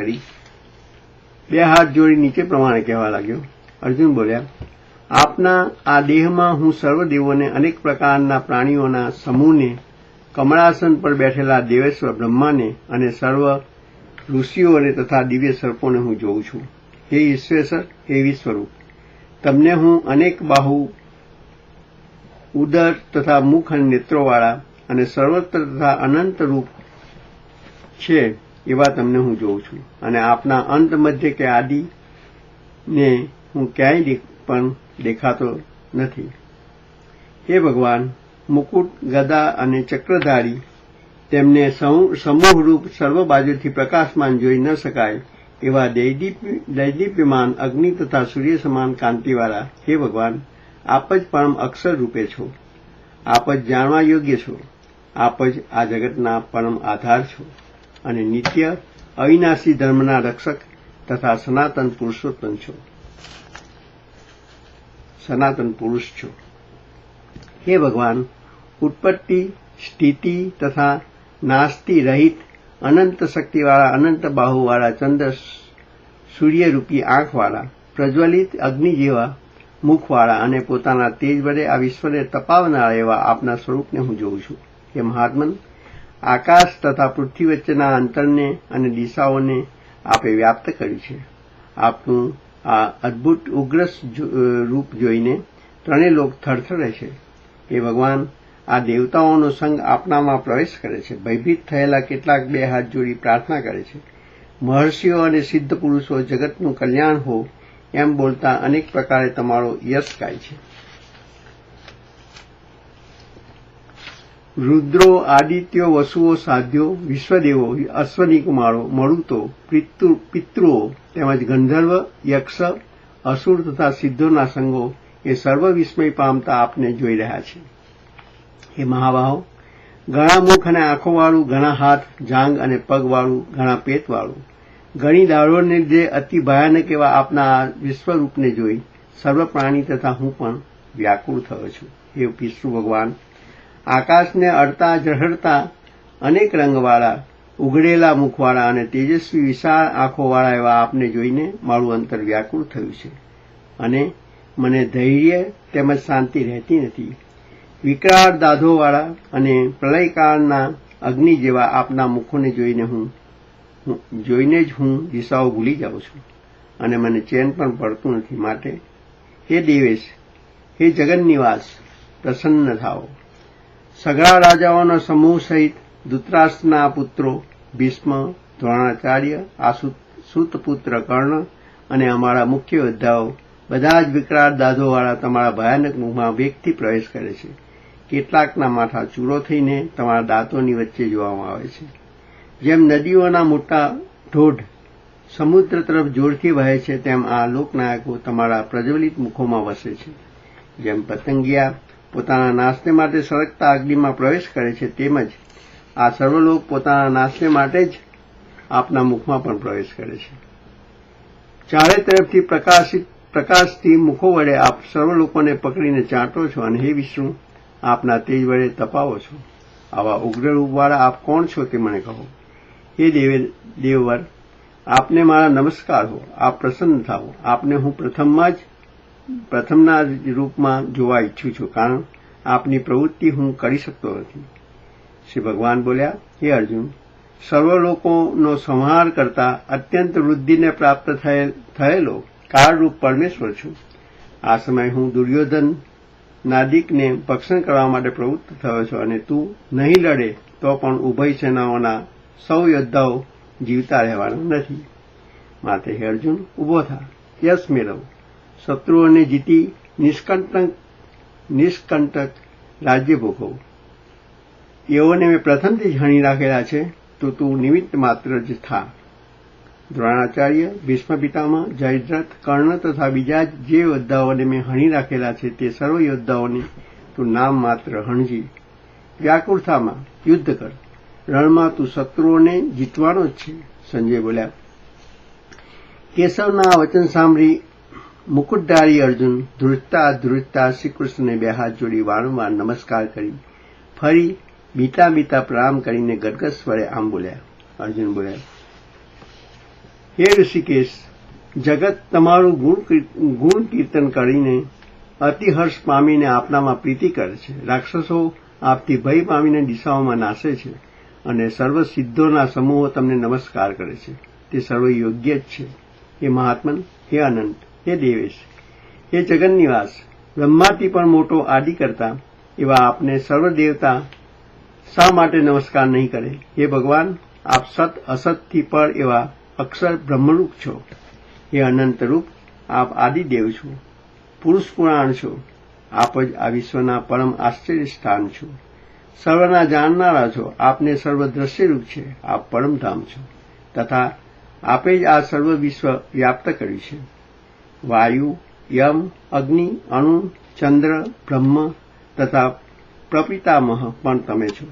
કરી. બે હાથ જોડી નીચે પ્રમાણે કહેવા લાગ્યો. અર્જુન બોલ્યા, આપના આ દેહમાં હું સર્વદેવોને અનેક પ્રકારના પ્રાણીઓના સમૂહને, કમળાસન પર બેઠેલા દેવેશ્વર બ્રહ્માને અને સર્વ ઋષિઓને તથા દિવ્ય સર્પોને હું જોઉં છું. હે ઈશ્વેશ્વર હે વિશ્વરૂપ, તમને હું અનેક બાહુ, ઉદર તથા મુખ અને નેત્રોવાળા અને સર્વત્ર તથા અનંત રૂપ છે. એવા તમને હું જોઉં છું. અને આપના અંત મધ્ય કે આદિને હું ક્યાંય પણ દેખાતો નથી. હે ભગવાન, મુકુટ, ગદા અને ચક્રધારી તેમને સમૂહરૂપ સર્વ બાજુથી પ્રકાશમાન જોઈ ન શકાય એવા દૈદીપ્યમાન અગ્નિ તથા સૂર્ય સમાન કાંતિવાળા. હે ભગવાન, આપ જ પરમ અક્ષર રૂપે છો. આપ જ જાણવા યોગ્ય છો. આપ જ આ જગતના પરમ આધાર છો. અને નિત્ય અવિનાશી ધર્મના રક્ષક તથા સનાતન પુરુષોત્તમ છો. સનાતન પુરુષ છો. હે ભગવાન, ઉત્પત્તિ, સ્થિતિ તથા નાસ્તી રહિત અનંત શક્તિવાળા અનંત બાહુવાળા ચંદ્ર સૂર્યરૂપી આંખવાળા, પ્રજ્વલિત અગ્નિ જેવા મુખવાળા અને પોતાના તેજ વડે આ વિશ્વને તપાવનારા એવા આપના સ્વરૂપને હું જોઉં છું. કે મહાત્મન આકાશ તથા પૃથ્વી વચ્ચેના અંતરને અને દિશાઓને આપે વ્યાપ્ત કર્યું છે. આપનું આ અદભુત ઉગ્ર રૂપ જોઈને ત્રણેય લોક થરથરે છે. એ ભગવાન આ દેવતાઓનો સંગ આપનામાં પ્રવેશ કરે છે. ભયભીત થયેલા કેટલાક બે હાથ જોડી પ્રાર્થના કરે છે. મહર્ષિઓ અને સિદ્ધ પુરુષો જગતનું કલ્યાણ હો એમ બોલતા અનેક પ્રકારે તમારો યશ ગાય છે. રુદ્રો, આદિત્યો, વસુઓ, સાધ્યો, વિશ્વદેવો અશ્વની કુમારો મરુતો પિતૃઓ, તેમજ ગંધર્વ, યક્ષ, અસુર તથા સિદ્ધોના સંગો એ સર્વ વિસ્મય પામતા આપને જોઈ રહ્યા છે. એ મહાબાહો ઘણા મુખ અને આંખોવાળું, ઘણા હાથ, જાંગ અને પગવાળું, ઘણા પેટવાળું. ઘણી દાળોને લીધે અતિ ભયાનક એવા આપના વિશ્વરૂપને જોઈ સર્વ પ્રાણી તથા હું પણ વ્યાકુળ થયો છું. હે વિષ્ણુ ભગવાન આકાશને અડતા, ઝળહળતા અનેક રંગવાળા, ઉઘડેલા મુખવાળા અને તેજસ્વી વિશાળ આંખોવાળા એવા આપને જોઈને મારું અંતર વ્યાકુળ થયું છે. અને મને ધૈર્ય તેમજ શાંતિ રહેતી નથી. વિકરાળ દાધોવાળા અને પ્રલયકાળના અગ્નિ જેવા આપના મુખોને જોઈને હું, જોઈને જ હું દિશાઓ ભૂલી જાઉં છું અને મને ચેન પણ પડતું નથી. માટે હે દેવેશ, હે જગન્નિવાસ, પ્રસન્ન થાઓ. સગળા રાજાઓના સમૂહ સહિત ધૃતરાષ્ટ્રના પુત્રો ભીષ્મ, દ્રોણાચાર્ય સુતપુત્ર કર્ણ અને અમારા મુખ્ય યોદ્ધાઓ બધા જ વિકરાળ દાધોવાળા તમારા ભયાનક મુખમાં વેગથી પ્રવેશ કરે છે. કેટલાકના માથા ચૂરો થઈને તમારા દાંતોની વચ્ચે જોવામાં આવે છે. જેમ નદીઓના મોટા ઢોઢ સમુદ્ર તરફ જોરથી વહે છે, તેમ આ લોકનાયકો તમારા પ્રજ્વલિત મુખોમાં વસે છે. જેમ પતંગિયા પોતાના નાશને માટે સળગતા અગ્નિમાં પ્રવેશ કરે છે તેમજ આ સર્વલોક પોતાના નાશને માટે જ આપના મુખમાં પણ પ્રવેશ કરે છે. ચારે તરફથી પ્રકાશિત પ્રકાશથી મુખો વડે આપ સર્વ લોકોને પકડીને ચાંટો છો અને હે વિષ્ણુ, આપના તેજ વડે તપાવો છો. આવા ઉગ્ર રૂપવાળા આપ કોણ છો તે મને કહો. હે દેવે દેવવર, આપને મારા નમસ્કાર હો, આપ પ્રસન્ન થાઓ. આપને હું પ્રથમમાં જ પ્રથમના રૂપમાં જોવા ઈચ્છું છું, કારણ આપની પ્રવૃત્તિ હું કરી શકતો નથી. શ્રી ભગવાન બોલ્યા, હે અર્જુન સર્વ લોકોનો સંહાર કરતા અત્યંત વૃદ્ધિને પ્રાપ્ત થયેલો કાળરૂપ પરમેશ્વર છું. આ સમયે હું દુર્યોધન નાદિકને ભક્ષણ કરવા માટે પ્રવૃત્ત થયો છું અને તું નહીં લડે તો પણ ઉભય સેનાઓના સૌ યોદ્ધાઓ જીવતા રહેવાના નથી. માટે હે અર્જુન ઊભો થા. યશ મેળવ. શત્રુઓને જીતી નિષ્કંટક નિષ્કંટક રાજ્ય ભોગવ એઓને મેં પ્રથમથી જ હણી રાખેલા છે તો તું નિમિત્ત માત્ર જ થા. દ્રોણાચાર્ય ભીષ્મ પિતામાં જયદ્રથ, કર્ણ તથા બીજા જે યોદ્ધાઓને મેં હણી રાખેલા છે તે સર્વ યોદ્ધાઓને તું નામ માત્ર હણજી. વ્યાકુળતામાં યુદ્ધ કર. રણમાં તું શત્રુઓને જીતવાનો જ છે, સંજય બોલ્યા. કેશવના વચન સાંભળી મુકુટધારી અર્જુન ધ્રુજતા ધ્રુજતા શ્રીકૃષ્ણને બે હાથ જોડી વારંવાર નમસ્કાર કરી. ફરી બીતા બીતા પ્રણામ કરીને ગદગદ સ્વરે આમ બોલ્યા. અર્જુન બોલ્યા, હે ઋષિકેશ, જગત તમારું ગુણ કીર્તન કરીને અતિહર્ષ પામીને આપનામાં પ્રીતિ કરે છે. રાક્ષસો આપથી ભય પામીને દિશાઓમાં નાશે છે અને સર્વ સિદ્ધોના સમૂહો તમને નમસ્કાર કરે છે. તે સર્વ યોગ્ય જ છે. હે મહાત્મન, હે અનંત હે દેવેશ. હે જગન્નિવાસ, બ્રહ્માથી પણ મોટો આદિ કરતા, એવા આપને સર્વ દેવતા શા માટે નમસ્કાર નહીં કરે? હે ભગવાન, આપ સત અસતથી પર એવા અક્ષર બ્રહ્મરૂપ છો. હે અનંતરૂપ, આપ આદિદેવ છો. પુરુષ પુરાણ છો. આપ જ આ વિશ્વના પરમ આશ્ચર્ય સ્થાન છો. સર્વના જાણનારા છો. આપને સર્વ દ્રશ્યરૂપ છે. આપ પરમધામ છો. તથા આપે જ આ સર્વ વિશ્વ વ્યાપ્ત કર્યું છે. વાયુ, યમ, અગ્નિ, અણુ, ચંદ્ર, બ્રહ્મ તથા પ્રપિતામહ પણ તમે છો.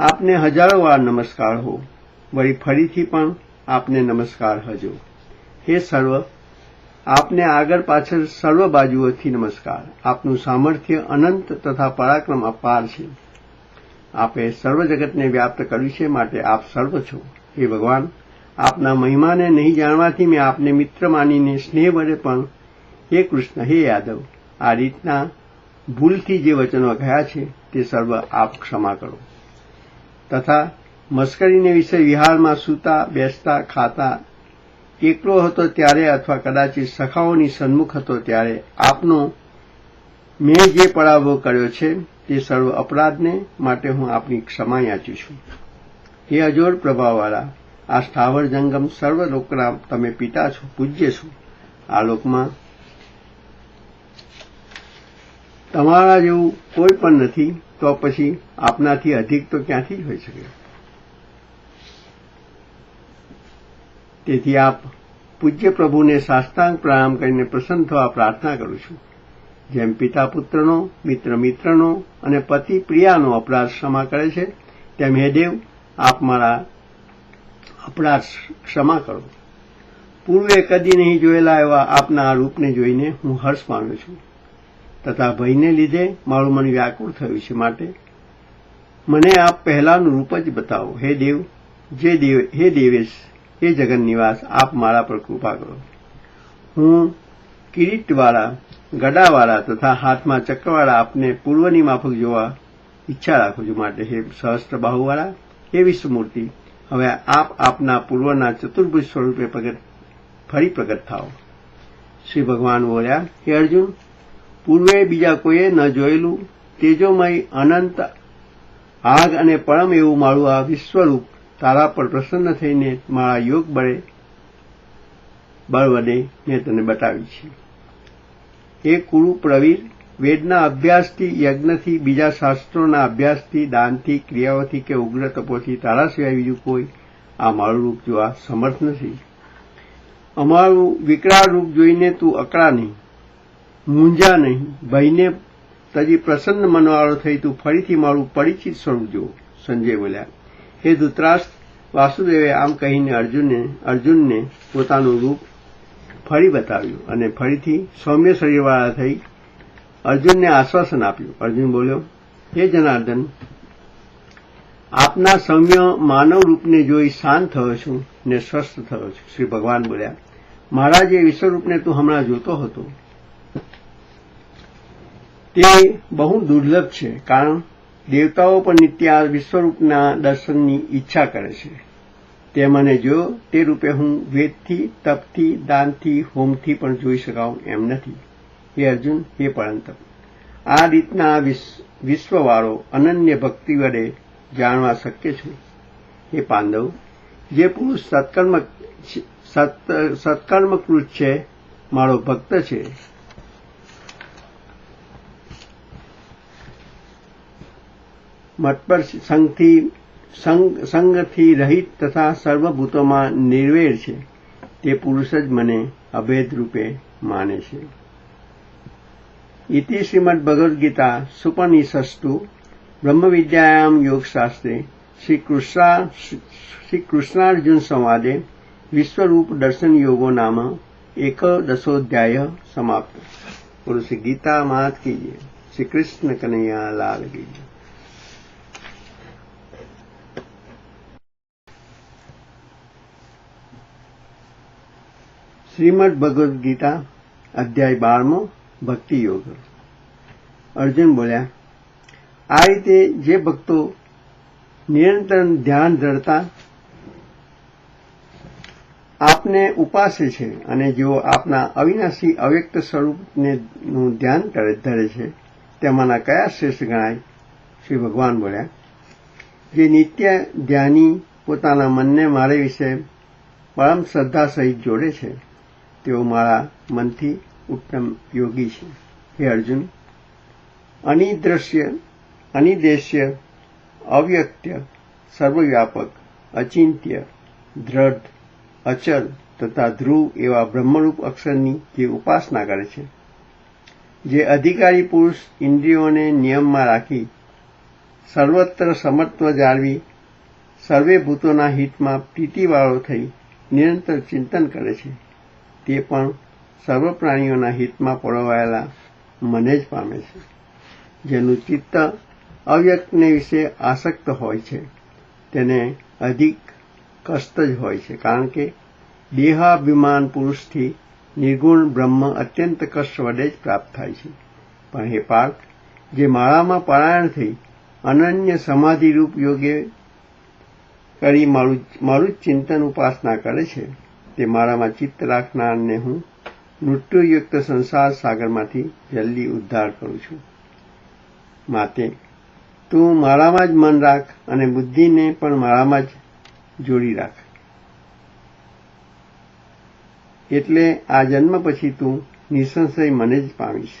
આપને હજારો વાર નમસ્કાર હો. વળી ફરીથી પણ આપને નમસ્કાર હજો. હે સર્વ, આપને આગળ પાછળ સર્વ બાજુઓથી નમસ્કાર. આપનું સામર્થ્ય અનંત તથા પરાક્રમ અપાર છે. આપે સર્વ જગતને વ્યાપ્ત કર્યું છે માટે આપ સર્વ છો. હે ભગવાન આપના મહિમાને નહીં જાણવાથી મેં આપને મિત્ર માનીને સ્નેહ વડે પણ હે કૃષ્ણ, હે યાદવ, આ રીતના ભૂલથી જે વચનો ગયા છે તે સર્વ આપ ક્ષમા કરો. તથા મસ્કરીને વિશે વિહારમાં સૂતા, બેસતા, ખાતા, એકલો હતો ત્યારે અથવા કદાચિત સખાઓની સન્મુખ હતો ત્યારે આપનો મેં જે પડાવો કર્યો છે તે સર્વ અપરાધને માટે હું આપની ક્ષમા યાચું છું. હે અજોડ પ્રભાવવાળા આ સ્થાવર જંગમ સર્વ તમે પિતા છો, પૂજ્ય છો. આ લોકમાં તમારા જેવું કોઈ પણ નથી, તો પછી આપનાથી અધિક તો ક્યાંથી હોઈ શકે? તેથી આપ પૂજ્ય પ્રભુને સાષ્ટાંગ પ્રણામ કરીને પ્રસન્ન થવા પ્રાર્થના કરું છું. જેમ પિતા પુત્રનો, મિત્ર મિત્રનો અને પતિ પ્રિયાનો અપરાધ ક્ષમા કરે છે, તેમ હે દેવ, આપ મારા અપરાધ ક્ષમા કરો. પૂર્વે કદી નહીં જોયેલા એવા આપના આ રૂપને જોઈને હું હર્ષ પામ્યો છું. તથા ભયને લીધે મારું મન વ્યાકુળ થયું છે માટે. મને આપ પહેલાનું રૂપ જ બતાવો. હે દેવ, જે દેવ, હે દેવેશ, હે જગન નિવાસ આપ મારા પર કૃપા કરો. હું કિરીટવાળા, ગડાવાળા તથા હાથમાં ચક્રવાળા આપને પૂર્વની માફક જોવા ઈચ્છા રાખું છું માટે. હે સહસ્ત્ર બાહુવાળા હે વિશ્વમૂર્તિ હવે આપ આપના પૂર્વના ચતુર્ભુજ સ્વરૂપે પ્રગટ, ફરી પ્રગટ થાઓ. શ્રી ભગવાન બોલ્યા, હે અર્જુન, પૂર્વે બીજા કોઈએ ન જોયેલું તેજોમય અનંત આગ અને પરમ એવું મારું આ વિશ્વરૂપ તારા પર પ્રસન્ન થઈને મારા યોગ બળે બળ વડે મેં તને બતાવી છે. એ કુરુ પ્રવીર વેદના અભ્યાસથી યજ્ઞથી, બીજા શાસ્ત્રોના અભ્યાસથી, દાનથી, ક્રિયાઓથી કે ઉગ્ર તપોથી તારા સિવાય બીજું કોઈ, આ મારું રૂપ જોવા સમર્થ નથી. અમારું વિકરાળ રૂપ જોઈને તું અકળા નહીં, મૂંઝા નહીં, ભયને તજી પ્રસન્ન મનવાળો થઈ તું ફરીથી મારું પરિચિત સ્વરૂપ જો. સંજય બોલ્યા, હે ધૂતરાષ્ટ્ર, વાસુદેવે આમ કહીને અર્જુનને અર્જુનને પોતાનું રૂપ ફરી બતાવ્યું અને ફરીથી સૌમ્ય શરીરવાળા થઈ અર્જુનને આશ્વાસન આપ્યું. અર્જુન બોલ્યો, હે જનાર્દન, આપના સૌમ્ય માનવ રૂપને જોઈ શાંત થયો છું ને સ્વસ્થ થયો છું. શ્રી ભગવાન બોલ્યા મારા જે વિશ્વરૂપને તું હમણાં જોતો હતો. તે બહુ દુર્લભ છે, કારણ દેવતાઓ પણ નિત્ય આ વિશ્વરૂપના દર્શનની ઈચ્છા કરે છે. તે મને જો તે રૂપે હું વેદથી, તપથી, દાનથી, હોમથી પણ જોઈ શકાઉં એમ નથી. હે અર્જુન હે પરંતપ આ રીતના વિશ્વવાળો અનન્ય ભક્તિ વડે જાણવા શક્ય છે. હે પાંડવ, જે પુરુષ સત્કર્મ સત્કર્મકૃત છે, મારો ભક્ત છે. મત પર સંઘથી સંગથી રહિત તથા સર્વભૂતોમાં નિર્વેર છે. તે પુરુષ જ મને અભેદ રૂપે માને છે. इति श्रीमद्भगवद्गीता सुपनिषस्तु ब्रह्म ब्रह्मविद्यायां योगशास्त्रे श्रीकृष्णा दर्शन योगो नाम एकदशोऽध्याय समाप्त। गुरु श्री गीता मात कीजिए। श्री कृष्ण कन्हैया लाल कीजिए। श्रीमद भगवद गीता अध्याय बारमो। ભક્તિ યોગ અર્જુન બોલ્યા, આ રીતે જે ભક્તો નિરંતર ધ્યાન ધરતા આપને ઉપાસે છે અને જેઓ આપના અવિનાશી અવ્યક્ત સ્વરૂપને નું ધ્યાન ધરે છે, તેમાંના કયા શ્રેષ્ઠ ગણાય? શ્રી ભગવાન બોલ્યા, જે નિત્ય ધ્યાની પોતાના મનને મારે વિશે પરમ શ્રદ્ધા સહિત જોડે છે, તેઓ મારા મનથી ઉત્તમ યોગી છે. હે અર્જુન, અનિદ્રશ્ય, અનિદેશ્ય, અવ્યક્ત્ય, સર્વવ્યાપક, અચિંત્ય, દ્રઢ, અચલ તથા ધ્રુવ એવા બ્રહ્મરૂપ અક્ષરની જે ઉપાસના કરે છે. જે અધિકારી પુરુષ ઇન્દ્રિયોને નિયમમાં રાખી સર્વત્ર સમત્વ જાળવી સર્વે ભૂતોના હિતમાં પ્રીતિવાળો થઈ નિરંતર ચિંતન કરે છે. તે પણ સર્વ પ્રાણીઓના હિતમાં પરોવાયેલા મને જ પામે છે. જેનું ચિત્ત અવ્યક્તને વિશે આસક્ત હોય છે. તેને અધિક કષ્ટ જ હોય છે. કારણ કે દેહાભિમાન પુરુષથી નિર્ગુણ બ્રહ્મ અત્યંત કષ્ટ વડે જ પ્રાપ્ત થાય છે. પણ હે પાર્થ, જે માળામાં પરાયણ થઈ અનન્ય સમાધિરૂપ યોગે કરી મારું મારું ચિંતન ઉપાસના કરે છે, તે મારામાં ચિત્ત રાખનારને હું મૃત્યુયુક્ત સંસાર સાગરમાંથી જલ્દી ઉદ્ધાર કરું છું. માટે તું મારામાં જ મન રાખ અને બુદ્ધિને પણ મારામાં જ જોડી રાખ. એટલે આ જન્મ પછી તું નિસંશય મને જ પામીશ.